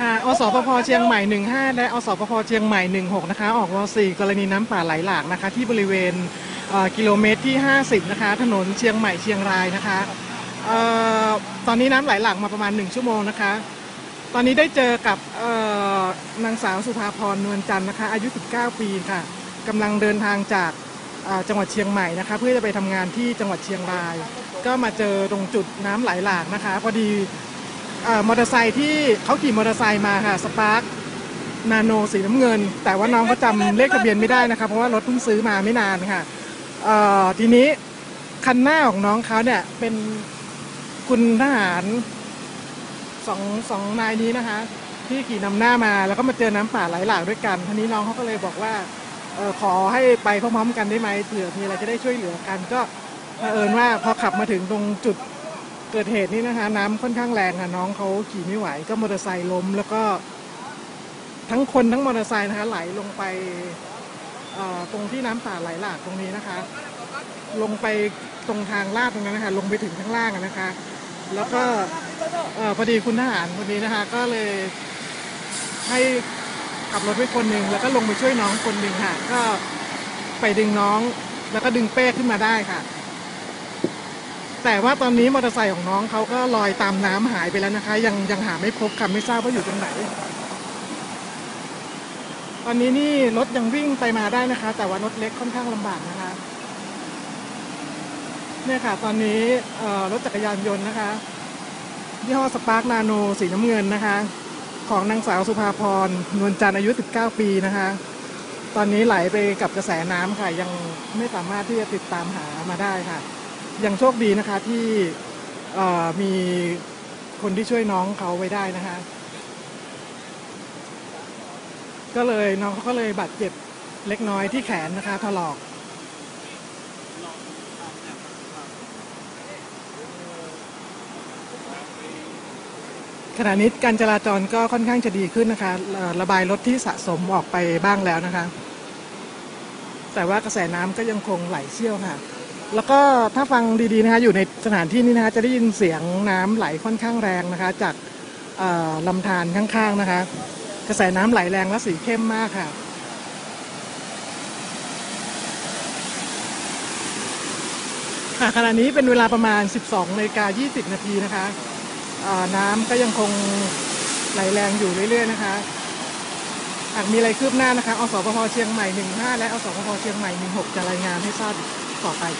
ค่ะอสปพเชียงใหม่ 15 และอสปพเชียงใหม่ 16 นะคะ ออกว4กรณีน้ำป่าไหลหลากนะคะ ที่บริเวณกิโลเมตรที่ 50 นะคะ ถนนเชียงใหม่เชียงรายนะคะออตอนนี้น้ำไหลหลากมาประมาณ 1 ชั่วโมงนะคะ ตอนนี้ได้เจอกับนางสาวสุภาพรนวลจันทร์นะคะ อายุ 19 ปีค่ะกำลังเดินทางจากจังหวัดเชียงใหม่นะคะ เพื่อจะไปทำงานที่จังหวัดเชียงราย ก็มาเจอตรงจุดน้ำไหลหลากนะคะ พอดี มอเตอร์ไซค์ที่เขาขี่มอเตอร์ไซค์มาค่ะสปาร์คนาโนสีน้ำเงิน แต่ว่าน้องเขาจำเลขทะเบียนไม่ได้นะคะเพราะว่ารถเพิ่งซื้อมาไม่นานค่ะทีนี้คันหน้าของน้องเขาเนี่ยเป็นคุณทหารสองสองนายนี้นะคะที่ขี่นำหน้ามาแล้วก็มาเจอน้ำป่าไหลหลากด้วยกันทีนี้น้องเขาก็เลยบอกว่าออขอให้ไปพร้อมๆกันได้ไหมเผื่อมีอะไรจะได้ช่วยเหลือกัน ก็เผอิญว่าพอขับมาถึงตรงจุด เกิดเหตุนี้นะคะ น้ำค่อนข้างแรงค่ะน้องเขาขี่ไม่ไหว ก็มอเตอร์ไซค์ล้ม แล้วก็ ทั้งคนทั้งมอเตอร์ไซค์นะคะไหลลงไปตรงที่น้ำป่าไหลหลากตรงนี้นะคะ ลงไปตรงทางลาดตรงนั้นนะคะ ลงไปถึงข้างล่างนะคะ แล้วก็พอดีคุณทหารคนนี้นะคะ ก็เลยให้ขับรถไปคนหนึ่งแล้วก็ลงไปช่วยน้องคนหนึ่งค่ะ ก็ไปดึงน้อง แล้วก็ดึงเป้ขึ้นมาได้ค่ะ แต่ว่าตอนนี้มอเตอร์ไซค์ของน้องเขาก็ลอยตามน้ำหายไปแล้วนะคะ ยังยังหาไม่พบค่ะไม่ทราบว่าอยู่ตรงไหน ตอนนี้นี่รถยังวิ่งไปมาได้นะคะ แต่ว่ารถเล็กค่อนข้างลำบากนะคะเนี่ยค่ะ ตอนนี้รถจักรยานยนต์นะคะยี่ห้อสปาร์กนาโนสีน้ำเงินนะคะ ของนางสาวสุภาพรนวลจันทร์อายุ 19 ปีนะคะ ตอนนี้ไหลไปกับกระแสน้ำค่ะ ยังไม่สามารถที่จะติดตามหามาได้ค่ะ ยังโชคดีนะคะที่มีคนที่ช่วยน้องเขาไว้ได้นะคะ ก็เลยน้องเขาก็เลยบาดเจ็บเล็กน้อยที่แขนนะคะถลอกขณะนี้การจราจรก็ค่อนข้างจะดีขึ้นนะคะ ระบายรถที่สะสมออกไปบ้างแล้วนะคะ แต่ว่ากระแสน้ำก็ยังคงไหลเชี่ยวค่ะ แล้วก็ถ้าฟังดีๆนะคะอยู่ในสถานที่นี้นะคะจะได้ยินเสียงน้ำไหลค่อนข้างแรงนะคะ จากเอ่อลำธารข้างๆนะคะ กระแสน้ำไหลแรงและสีเข้มมากค่ะค่ะขณะนี้เป็นเวลาประมาณ 12นาฬิกา20 นาทีนะคะน้ำก็ยังคงไหลแรงอยู่เรื่อยๆนะคะหากมีอะไรคืบหน้านะคะอสพเชียงใหม่ 15 และอสพเชียงใหม่ 16 จะรายงานให้ทราบ 好大一